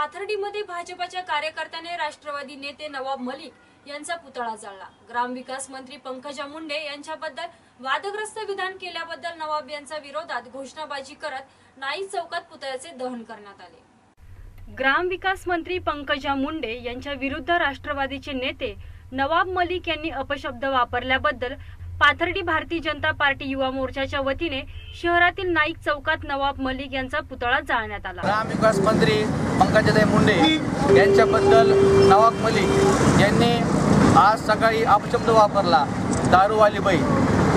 पाथर्डीमध्ये भाजपाच्या कार्यकर्त्याने राष्ट्रवादी नेते नवाब मलिक यांचा पुतळा जाळला. ग्रामविकास मंत्री पंकजा मुंडे यांच्याबद्दल वादग्रस्त विधान केल्याबद्दल नवाब यांचा विरोधात घोषणाबाजी करत नाईक चौकात पुतळ्याचे दहन करण्यात आले. ग्रामविकास मंत्री पंकजा मुंडे यांच्या विरुद्ध राष्ट्रवादीचे नेते नवाब मलिक यांनी अपशब्द वापरल्याबद्दल पाथर्डी भारतीय जनता पार्टी युवा मोर्चाच्या वतीने शहरातील नाईक चौकात नवाब मलिक यांचा पुतळा जाळण्यात आला. ग्रामविकास मंत्री पंकजाताई मुंडे यांच्याबद्दल नवाब मलिक यांनी आज सकाळी अपशब्द वापरला दारूवाली बाई.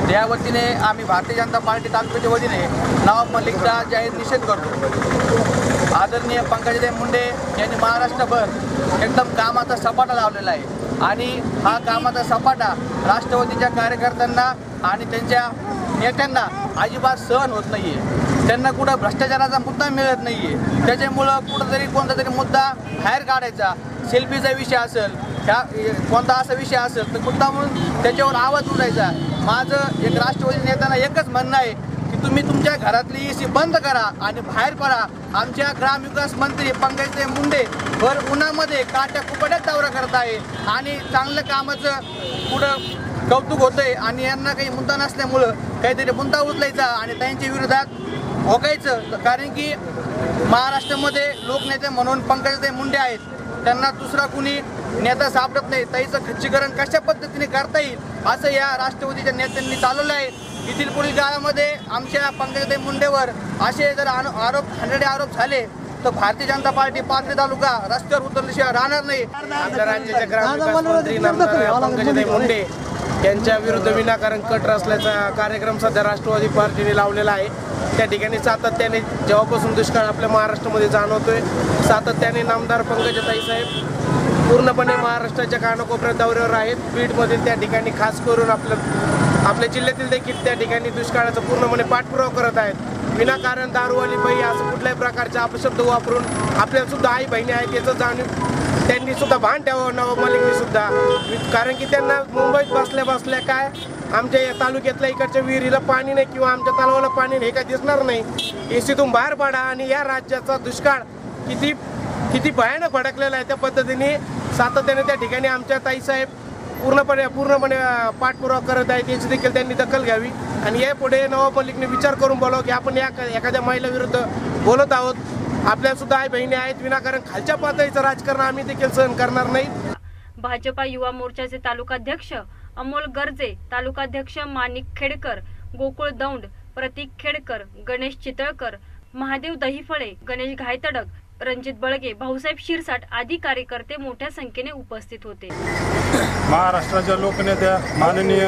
त्या वतीने आम्ही भारतीय जनता पार्टी तालुक्याच्या वतीने नवाब मलिकचा जाहीर निषेध करतो. आदरणीय पंकजदेव मुंडे यांनी महाराष्ट्रभर एकदम कामाचा सपाटा लावलेला आहे. आणि हा कामाचा सपाटा राष्ट्रवादीच्या कार्यकर्त्यांना आणि त्यांच्या नेत्यांना अजिबात सहन होत नाही आहे त्यांना कुठं भ्रष्टाचाराचा मुद्दा मिळत नाही आहे त्याच्यामुळं कुठंतरी कोणता तरी मुद्दा बाहेर काढायचा. सेल्फीचा विषय असेल ह्या कोणता असा विषय असेल तर मुद्दा म्हणून त्याच्यावर आवाज उठायचा. माझं एक राष्ट्रवादी नेत्यांना एकच म्हणणं आहे की तुम्ही तुमच्या घरातली ए सी बंद करा आणि बाहेर पडा. आमच्या ग्रामविकास मंत्री पंकजते मुंडे भर उन्हामध्ये काट्या कुपड्यात दौरा करत आहे. आणि चांगलं कामाचं पुढं कौतुक होतंय आणि यांना काही मुद्दा नसल्यामुळं काहीतरी मुद्दा उचलायचा आणि त्यांच्या विरोधात भोगायचं. कारण की महाराष्ट्रामध्ये लोकनेते म्हणून पंकजते मुंडे आहेत. त्यांना दुसरा कुणी नेता सापडत नाही त्याचं खच्चीकरण कशा पद्धतीने करता येईल असं या राष्ट्रवादीच्या नेत्यांनी चालवलं आहे. येथील पुढील काळामध्ये आमच्या पंकजते मुंडेवर असे जर आरोप हंड्रेड आरोप झाले तर भारतीय जनता पार्टी पाथरी तालुका रस्त्यावर उतरल्याशिवाय राहणार नाही. आमच्या ग्रामविकास पंकजाताई मुंडे यांच्या विरुद्ध विनाकारण कट रचल्याचा कार्यक्रम सध्या राष्ट्रवादी पार्टीने लावलेला आहे. त्या ठिकाणी सातत्याने जेव्हापासून दुष्काळ आपल्या महाराष्ट्रामध्ये जाणवतोय सातत्याने नामदार पंकजाताई साहेब पूर्णपणे महाराष्ट्राच्या कानाकोपऱ्यात दौऱ्यावर आहेत. बीडमध्ये त्या ठिकाणी खास करून आपलं आपल्या जिल्ह्यातील देखील त्या ठिकाणी दुष्काळाचा पूर्णपणे पाठपुरावा करत आहेत. विनाकारण दारूवाली बाई असं कुठल्याही प्रकारचे अपशब्द वापरून आपल्याला सुद्धा आई बहिणी आहेत याचं जाणीव त्यांनी सुद्धा भान ठेवावं नवाब मलिकनी सुद्धा. कारण की त्यांना मुंबईत बसल्या बसल्या काय आमच्या या तालुक्यातल्या इकडच्या विहिरीला पाणी नाही किंवा आमच्या तलावाला पाणी नाही हे काय दिसणार नाही. एसीतून बाहेर पडा आणि या राज्याचा दुष्काळ किती किती भयानक भडकलेला आहे त्या पद्धतीने सातत्याने त्या ठिकाणी आमच्या ताईसाहेब पूर्णपणे पूर्णपणे पाठपुरावा करत आहेत. याची देखील त्यांनी दखल घ्यावी. आणि यापुढे पुढे मलिकने विचार करून बोलावं की आपण या एखाद्या महिलेविरुद्ध बोलत आहोत. आपल्यासुद्धा आई बहिणी आहेत. विनाकारण खालच्या पातळीचं राजकारण आम्ही देखील सहन करणार नाही. भाजपा युवा मोर्चाचे तालुकाध्यक्ष अमोल गर्जे तालुकाध्यक्ष माणिक खेडकर गोकुळ दौंड प्रतीक खेडकर गणेश चितळकर महादेव दहीफळे गणेश घायतडक रणजित बळगे भाऊसाहेब शिरसाट आदी कार्यकर्ते मोठ्या संख्येने उपस्थित होते. महाराष्ट्राच्या लोकनेत्या माननीय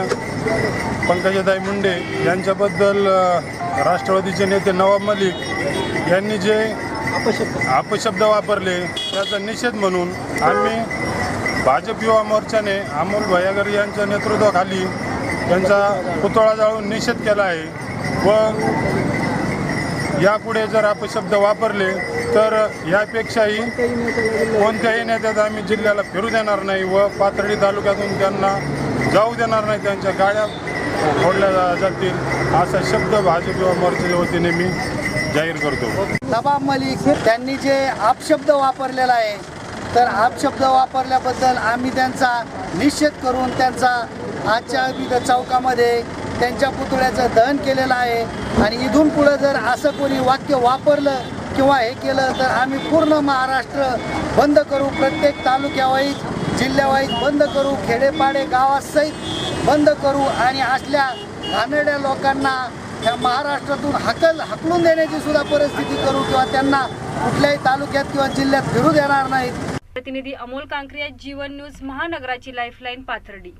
पंकजाताई मुंडे यांच्याबद्दल राष्ट्रवादीचे नेते नवाब मलिक यांनी जे अपशब्द वापरले त्याचा निषेध म्हणून आम्ही भाजप युवा मोर्चाने अमोल भयागर यांच्या नेतृत्वाखाली त्यांचा पुतळा जाळून निषेध केला आहे. व यापुढे जर अपशब्द वापरले तर यापेक्षाही कोणत्याही नेत्यात आम्ही जिल्ह्याला फिरू देणार नाही व पाथर्डी तालुक्यातून त्यांना जाऊ देणार नाही त्यांच्या गाड्या फोडल्या जा- जातील असा शब्द भाजप युवा मोर्चाच्या वतीने मी जाहीर करतो. नवाब मलिक त्यांनी जे आपशब्द वापरलेला आहे तर आपशब्द वापरल्याबद्दल आम्ही त्यांचा निषेध करून त्यांचा आजच्या विविध चौकामध्ये त्यांच्या पुतळ्याचं दहन केलेलं आहे. आणि इथून पुढं जर असं कोणी वाक्य वापरलं किंवा हे केलं तर आम्ही पूर्ण महाराष्ट्र बंद करू. प्रत्येक तालुक्यावाईज जिल्ह्यावाईज बंद करू. खेडेपाडे गावासहित बंद करू. आणि असल्या घाणेड्या लोकांना त्या महाराष्ट्रातून हकल हकलून देण्याची सुद्धा परिस्थिती करू किंवा त्यांना कुठल्याही तालुक्यात किंवा जिल्ह्यात फिरू देणार नाहीत. प्रतिनिधी अमोल कांक्रिया जीवन न्यूज महानगराची लाईफलाईन पाथर्डी.